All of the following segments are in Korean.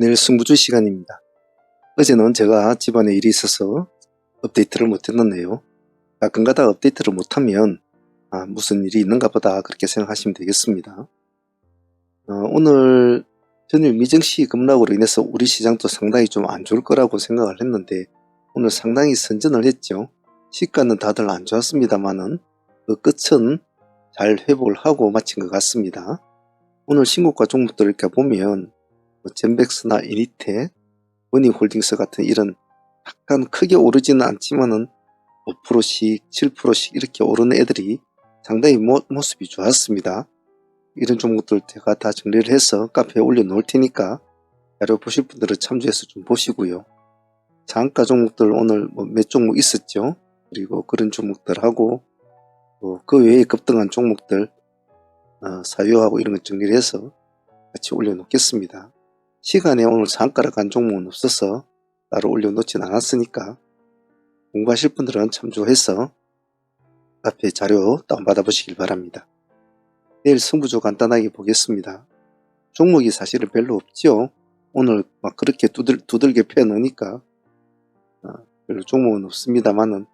내일 승부주 시간입니다. 어제는 제가 집안에 일이 있어서 업데이트를 못했는데요. 가끔가다 업데이트를 못하면 아, 무슨 일이 있는가 보다 그렇게 생각하시면 되겠습니다. 어, 오늘 전일 미정시 급락으로 인해서 우리 시장도 상당히 좀 안 좋을 거라고 생각을 했는데 오늘 상당히 선전을 했죠. 시가는 다들 안 좋았습니다만은 그 끝은 잘 회복을 하고 마친 것 같습니다. 오늘 신고가 종목들을 보면 뭐 젠백스나 이니테, 머니홀딩스 같은 이런 약간 크게 오르지는 않지만은 5%씩, 7%씩 이렇게 오르는 애들이 상당히 모, 모습이 좋았습니다. 이런 종목들 제가 다 정리를 해서 카페에 올려놓을 테니까 자료 보실 분들은 참조해서 좀 보시고요. 장가 종목들 오늘 뭐 몇 종목 있었죠. 그리고 그런 종목들하고 또그 외에 급등한 종목들 어, 사유하고 이런 거 정리를 해서 같이 올려놓겠습니다. 시간에 오늘 장가를 간 종목은 없어서 따로 올려놓진 않았으니까 공부하실 분들은 참조해서 앞에 자료 다운받아 보시길 바랍니다. 내일 승부조 간단하게 보겠습니다. 종목이 사실은 별로 없죠. 오늘 막 그렇게 두들, 두들겨 펴놓으니까 어, 별로 종목은 없습니다만은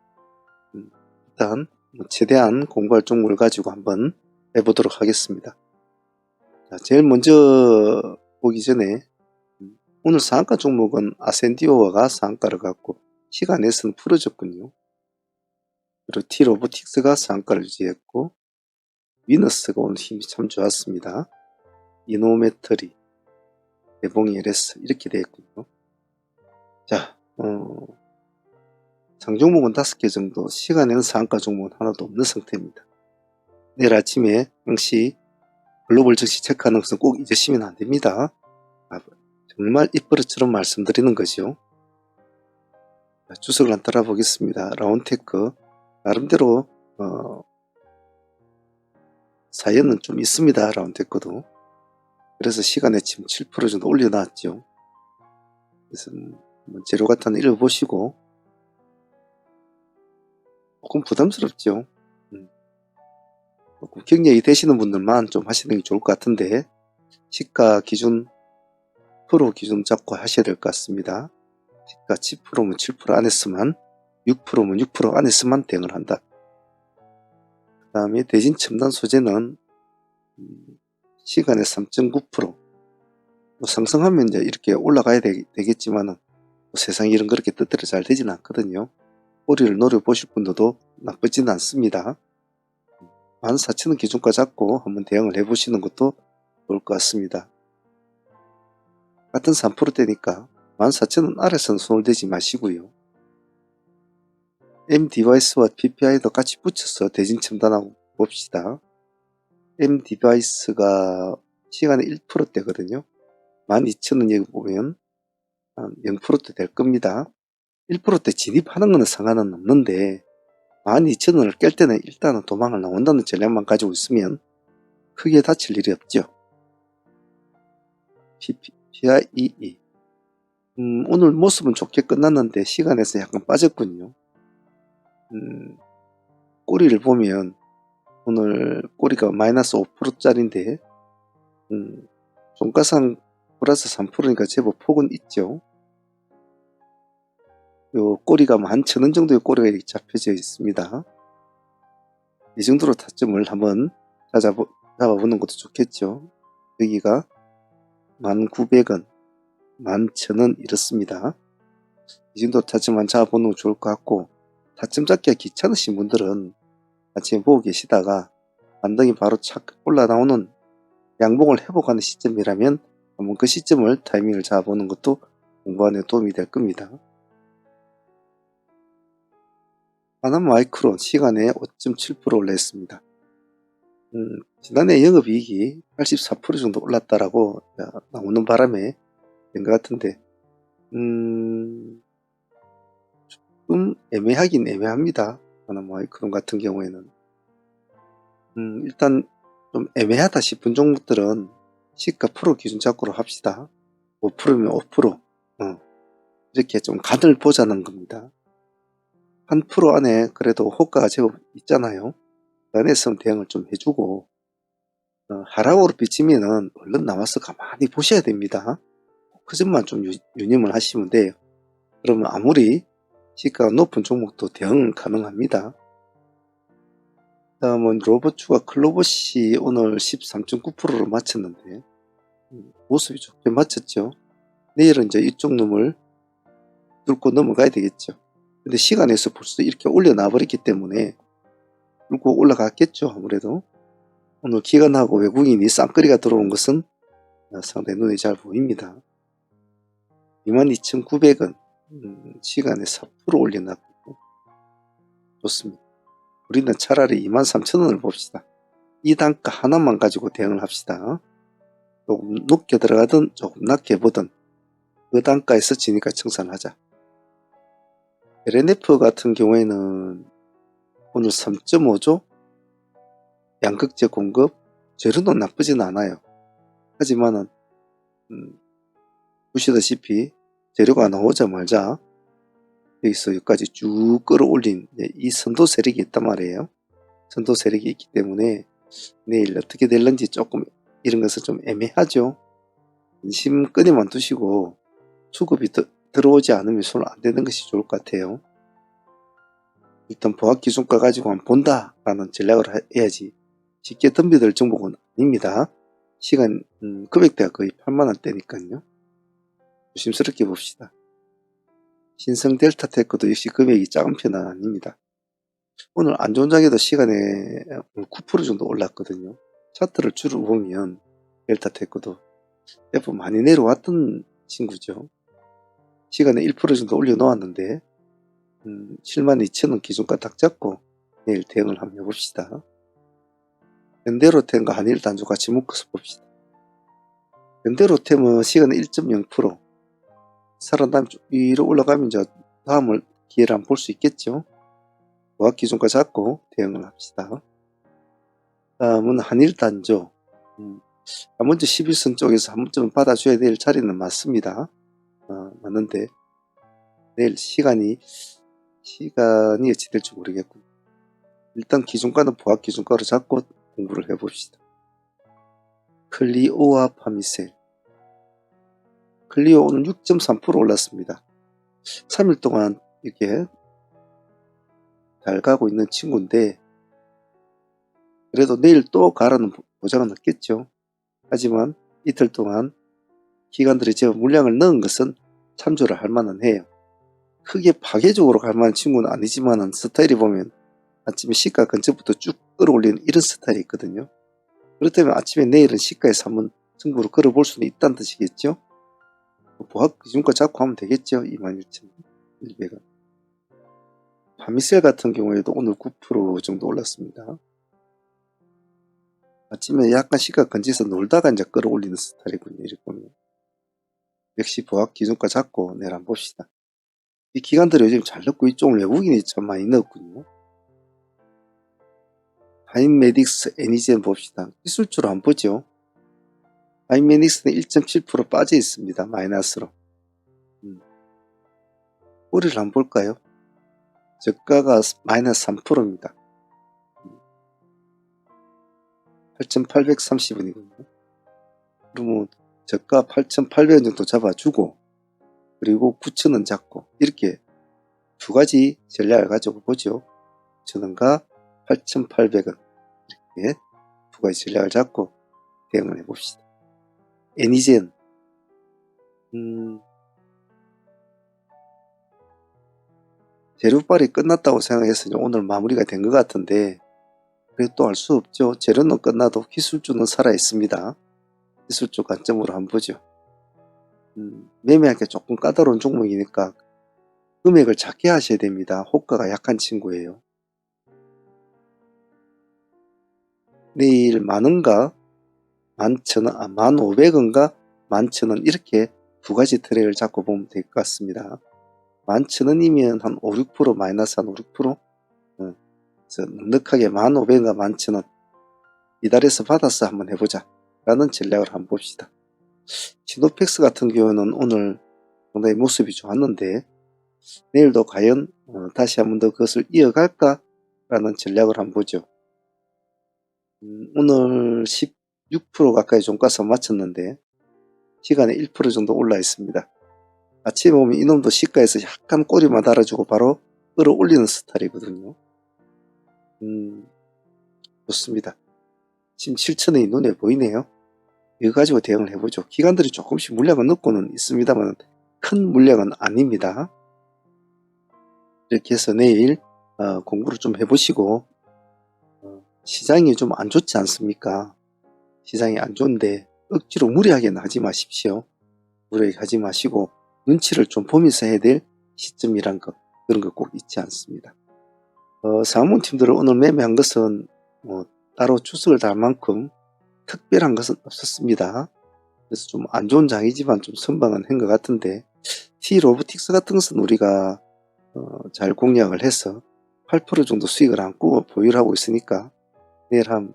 음, 일단 뭐 최대한 공부할 종목을 가지고 한번 해보도록 하겠습니다. 자, 제일 먼저 보기 전에 음, 오늘 상한가 종목은 아센디오가 상한가를 갖고 시간에서는 풀어졌군요. 그리고 티로보틱스가 상한가를 유지했고 위너스가 오늘 힘이 참 좋았습니다. 이노메터리, 대봉이 LS 이렇게 되었군요. 자, 어, 상종목은 5개 정도, 시간에는 상한가 종목은 하나도 없는 상태입니다. 내일 아침에 항시 글로벌 증시 체크하는 것은 꼭 잊으시면 안 됩니다. 아, 정말 이버릇처럼 말씀드리는 거죠. 주석을 안 따라 보겠습니다. 라운테크 나름대로 어, 사연은 좀 있습니다. 라운테크도 그래서 시간에 지금 7% 정도 올려놨죠. 그래서 뭐 재료 같은 거 읽어보시고 조금 부담스럽죠. 음. 경력이 되시는 분들만 좀 하시는 게 좋을 것 같은데 시가 기준 프로 기준 잡고 하셔야 될 것 같습니다. 시가 10%면 7% 안에서만 6%면 6% 안에서만 대응을 한다. 그 다음에 대진 첨단 소재는 음, 시간에 3.9%. 뭐 상승하면 이제 이렇게 올라가야 되, 겠지만은 뭐 세상 일은 그렇게 뜻대로 잘 되지는 않거든요. 꼬리를 노려보실 분들도 나쁘지는 않습니다. 14,000원 기준가 잡고 한번 대응을 해보시는 것도 좋을 것 같습니다. 같은 3%대니까 14,000원 아래서는 손을 대지 마시고요. M 디바이스와 PPI도 같이 붙여서 대진 첨단하고 봅시다. M 디바이스가 시간에 1%대거든요. 12,000원 여기 보면 한 0%대 될 겁니다. 1%대 진입하는 것은 상관은 없는데 12,000원을 깰 때는 일단은 도망을 나온다는 전략만 가지고 있으면 크게 다칠 일이 없죠. PIEE 음, 오늘 모습은 좋게 끝났는데 시간에서 약간 빠졌군요. 음, 꼬리를 보면 오늘 꼬리가 마이너스 5%짜리인데 음, 종가상 플러스 3%니까 제법 폭은 있죠. 요 꼬리가 뭐한 천 원 정도의 꼬리가 이렇게 잡혀져 있습니다. 이 정도로 타점을 한번 찾아보, 잡아보는 것도 좋겠죠. 여기가 1900원, 11,000원 이렇습니다. 이 정도 타점만 잡아보는 거 좋을 것 같고 타점 잡기가 귀찮으신 분들은 아침에 보고 계시다가 반등이 바로 착 올라나오는 양봉을 회복하는 시점이라면 한번 그 시점을 타이밍을 잡아보는 것도 공부하는 데 도움이 될 겁니다. 하나 마이크론 시간에 5.7% 올랐습니다. 음, 지난해 영업이익이 84% 정도 올랐다라고 나오는 바람에 된 것 같은데 음, 조금 애매하긴 애매합니다. 하나 마이크론 같은 경우에는 음, 일단 좀 애매하다 싶은 종목들은 시가 프로 기준 잡고로 합시다. 5%면 5%. 어, 이렇게 좀 간을 보자는 겁니다. 한 프로 안에 그래도 호가가 제법 있잖아요. 그 안에서 대응을 좀 해주고 어, 하락으로 비치면은 얼른 나와서 가만히 보셔야 됩니다. 그 점만 좀 유, 유념을 하시면 돼요. 그러면 아무리 시가가 높은 종목도 대응 가능합니다. 다음은 로봇주가 클로봇이 오늘 13.9%로 마쳤는데 음, 모습이 좋게 마쳤죠. 내일은 이제 이쪽 놈을 뚫고 넘어가야 되겠죠. 근데 시간에서 벌써 이렇게 올려놔 버렸기 때문에 뚫고 올라갔겠죠. 아무래도 오늘 기관하고 외국인이 쌍거리가 들어온 것은 상당히 눈에 잘 보입니다. 22,900원 음, 시간에 4% 올려놨고 좋습니다. 우리는 차라리 23,000원을 봅시다. 이 단가 하나만 가지고 대응을 합시다. 조금 높게 들어가든 조금 낮게 보든 그 단가에서 지니까 청산하자. LNF 같은 경우에는 오늘 3.5조 양극재 공급 재료는 나쁘진 않아요. 하지만은 음, 보시다시피 재료가 나오자마자 여기서 여기까지 쭉 끌어올린 네, 이 선도 세력이 있단 말이에요. 선도 세력이 있기 때문에 내일 어떻게 될런지 조금 이런 것은 좀 애매하죠. 관심 끄내만 두시고 수급이 더, 들어오지 않으면 손안 대는 것이 좋을 것 같아요. 일단 보합 기준가 가지고 한번 본다라는 전략을 하- 해야지 쉽게 덤비들 정보는 아닙니다. 시간 음, 금액대가 거의 8만원대니까요. 조심스럽게 봅시다. 신성 델타 테크도 역시 금액이 작은 편은 아닙니다. 오늘 안 좋은 장에도 시간에 9% 정도 올랐거든요. 차트를 줄을 보면 델타 테크도 F 많이 내려왔던 친구죠. 시간에 1% 정도 올려놓았는데 음, 72,000원 기준가 딱 잡고 내일 대응을 한번 해봅시다. 현대로템과 한일 단조 같이 묶어서 봅시다. 현대로템은 시간에 1.0% 살아남면 쭉 위로 올라가면 이제 다음을 기회를 한번 볼수 있겠죠. 보합 기준가 잡고 대응을 합시다. 다음은 한일 단조. 음, 아, 먼저 11선 쪽에서 한 번쯤은 받아줘야 될 자리는 맞습니다. 어, 맞는데 내일 시간이 시간이 어찌 될지 모르겠고 일단 기준가는 보합 기준가로 잡고 공부를 해봅시다. 클리오와 파미셀 클리오 오늘 6.3% 올랐습니다. 3일 동안 이렇게 잘 가고 있는 친구인데 그래도 내일 또 가라는 보장은 없겠죠. 하지만 이틀 동안 기관들이 제법 물량을 넣은 것은 참조를 할 만은 해요. 크게 파괴적으로 갈 만한 친구는 아니지만은 스타일이 보면 아침에 시가 근처부터 쭉 끌어올리는 이런 스타일이 있거든요. 그렇다면 아침에 내일은 시가에서 한번 승부를 걸어볼 수는 있다는 뜻이겠죠. 보합 기준가 잡고 하면 되겠죠. 21,100원. 파미셀 같은 경우에도 오늘 9% 정도 올랐습니다. 아침에 약간 시가 건지서 놀다가 이제 끌어올리는 스타일이군요. 이렇게 보면. 역시 보합 기준가 잡고 내일 한번 봅시다. 이 기관들이 요즘 잘 넣고 이쪽을 외국인이 참 많이 넣었군요. 하인메딕스 애니젠 봅시다. 기술주로 한번 보죠. 하인메딕스는 1.7% 빠져 있습니다. 마이너스로. 음. 꼬리를 한번 볼까요? 저가가 마이너스 3%입니다. 8,830원이거든요. 그러면 저가 8,800원 정도 잡아주고 그리고 9,000원 잡고 이렇게 두 가지 전략을 가지고 보죠. 9,000원과 8,800원 이렇게 두 가지 전략을 잡고 대응을 해봅시다. 애니젠 음, 재료빨이 끝났다고 생각해서 오늘 마무리가 된 것 같은데 그래도 또 알 수 없죠. 재료는 끝나도 기술주는 살아 있습니다. 기술주 관점으로 한번 보죠. 음, 매매하기 조금 까다로운 종목이니까 금액을 작게 하셔야 됩니다. 호가가 약한 친구예요. 내일 만원과 만천원, 아, 만오백원과 만천원 이렇게 두 가지 트랙을 잡고 보면 될 것 같습니다. 만천원이면 한 5, 6% 마이너스 한 5, 6%? 어, 그래서 넉넉하게 만오백원과 만천원 이달에서 받아서 한번 해보자 라는 전략을 한번 봅시다. 시노펙스 같은 경우는 오늘 상당히 모습이 좋았는데 내일도 과연 어, 다시 한번 더 그것을 이어갈까 라는 전략을 한번 보죠. 음, 오늘 16% 가까이 종가서 마쳤는데 기간에 1% 정도 올라 있습니다. 아침에 보면 이놈도 시가에서 약간 꼬리만 달아주고 바로 끌어올리는 스타일이거든요. 음, 좋습니다. 지금 7천원이 눈에 보이네요. 이거 가지고 대응을 해보죠. 기관들이 조금씩 물량은 넣고는 있습니다만 큰 물량은 아닙니다. 이렇게 해서 내일 어, 공부를 좀 해보시고 어, 시장이 좀 안 좋지 않습니까? 시장이 안 좋은데 억지로 무리하게는 하지 마십시오. 무리하게 하지 마시고 눈치를 좀 보면서 해야 될 시점이란 것 그런 거꼭 잊지 않습니다. 어, 사무팀들을 오늘 매매한 것은 뭐 따로 추석을 달 만큼 특별한 것은 없었습니다. 그래서 좀 안 좋은 장이지만 좀 선방은 한 것 같은데 T 로보틱스 같은 것은 우리가 어, 잘 공략을 해서 8% 정도 수익을 안고 보유를 하고 있으니까 내일 한번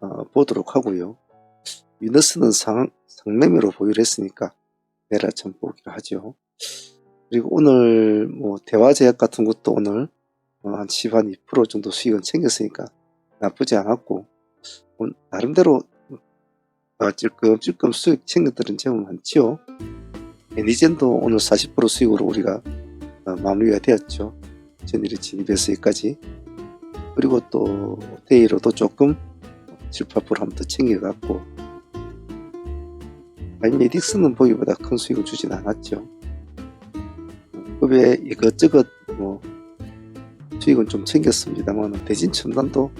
어, 보도록 하고요. 위너스는 상, 상매매로 보유를 했으니까 내일 아침 보기로 하죠. 그리고 오늘 뭐 대화제약 같은 것도 오늘 어, 한 10, 한 2% 정도 수익은 챙겼으니까 나쁘지 않았고 뭐 나름대로 어, 찔끔찔끔 수익 챙겼들은 제법 많지요. 애니젠도 오늘 40% 수익으로 우리가 어, 마무리가 되었죠. 전일에 진입해서 여기까지. 그리고 또 데이로도 조금 7, 8% 한번 더 챙겨갖고 아이메딕스는 보기보다 큰 수익을 주진 않았죠. 급에 이것저것 뭐 수익은 좀 챙겼습니다만 대진 첨단도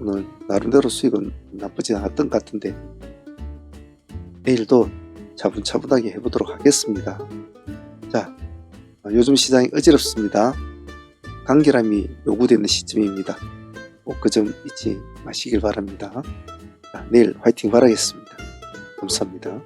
오늘 나름대로 수익은 나쁘지 않았던 것 같은데 내일도 차분차분하게 해보도록 하겠습니다. 자, 어, 요즘 시장이 어지럽습니다. 간결함이 요구되는 시점입니다. 꼭 그 점 잊지 마시길 바랍니다. 자, 내일 화이팅 바라겠습니다. 감사합니다.